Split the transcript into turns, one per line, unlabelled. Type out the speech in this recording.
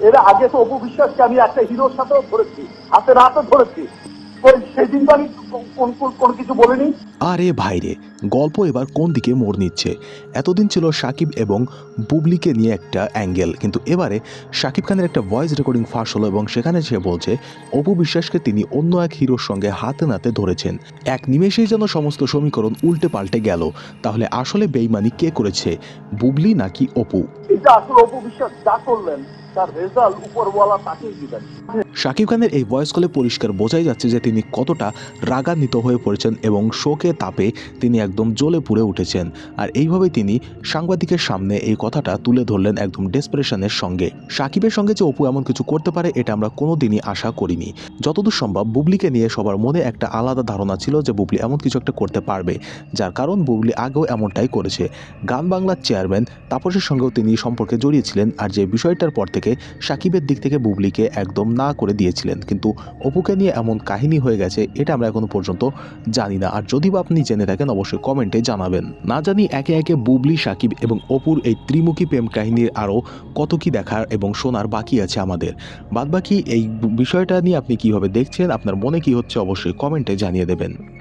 এর আগে তো অপু বিশ্বাসকে আমি একটা হিরোর সাথেও ধরেছি হাতে ধরেছি। সেদিন তো আমি কোন- কোন কোন- কোনো কিছু বলিনি।
আরে ভাইরে গল্প এবার কোন দিকে মোড় নিচ্ছে? এতদিন ছিল সাকিব এবং বুবলিকে নিয়ে একটা অ্যাঙ্গেল কিন্তু এবারে সাকিব খানের একটা ভয়েস রেকর্ডিং ফাঁস হলো এবং সেখানে সে বলছে অপু বিশ্বাসকে তিনি অন্য এক হিরোর সঙ্গে হাতে নাতে ধরেছেন। এক নিমেষেই যেন সমস্ত সমীকরণ উল্টে পাল্টে গেল। তাহলে আসলে বেইমানি কে করেছে বুবলি নাকি অপু?
এটা আসলে অপু বিশ্বাস যা করলেন তার রেজাল্ট উপরওয়ালা তাকেই দিবেন।
শাকিব খানের এই ভয়েস কলে পরিষ্কার বোঝাই যাচ্ছে যে তিনি কতটা রাগান্বিত হয়ে পড়েছেন এবং শোকে তাপে তিনি একদম জ্বলে পুড়ে উঠেছেন। আর এইভাবে তিনি সাংবাদিকের সামনে এই কথাটা তুলে ধরলেন একদম ডেসপারেশনের সঙ্গে। সাকিবের সঙ্গে যে অপু এমন কিছু করতে পারে, এটা আমরা কোনোদিনই আশা করিনি। যতদূর সম্ভব বুবলিকে নিয়ে সবার মনে একটা আলাদা ধারণা ছিল যে বুবলি এমন কিছু একটা করতে পারবে, যার কারণ বুবলি আগেও এমনটাই করেছে। গান বাংলার চেয়ারম্যান তাপসের সঙ্গেও তিনি সম্পর্কে জড়িয়েছিলেন আর যে বিষয়টার পর থেকে সাকিবের দিক থেকে বুবলিকে একদম না করে দিয়েছিলেন। কিন্তু অপুকে নিয়ে এমন কাহিনী হয়ে গেছে, এটা আমরা এখনও পর্যন্ত জানি না। আর যদি বা আপনি জেনে থাকেন, অবশ্যই কমেন্টে জানাবেন। না জানি একে একে বুবলি, সাকিব এবং অপুর এই ত্রিমুখী প্রেম কাহিনীর আরও কত কি দেখার এবং শোনার বাকি আছে আমাদের। বাদবাকি এই বিষয়টা নিয়ে আপনি কীভাবে দেখছেন, আপনার মনে কি হচ্ছে, অবশ্যই কমেন্টে জানিয়ে দেবেন।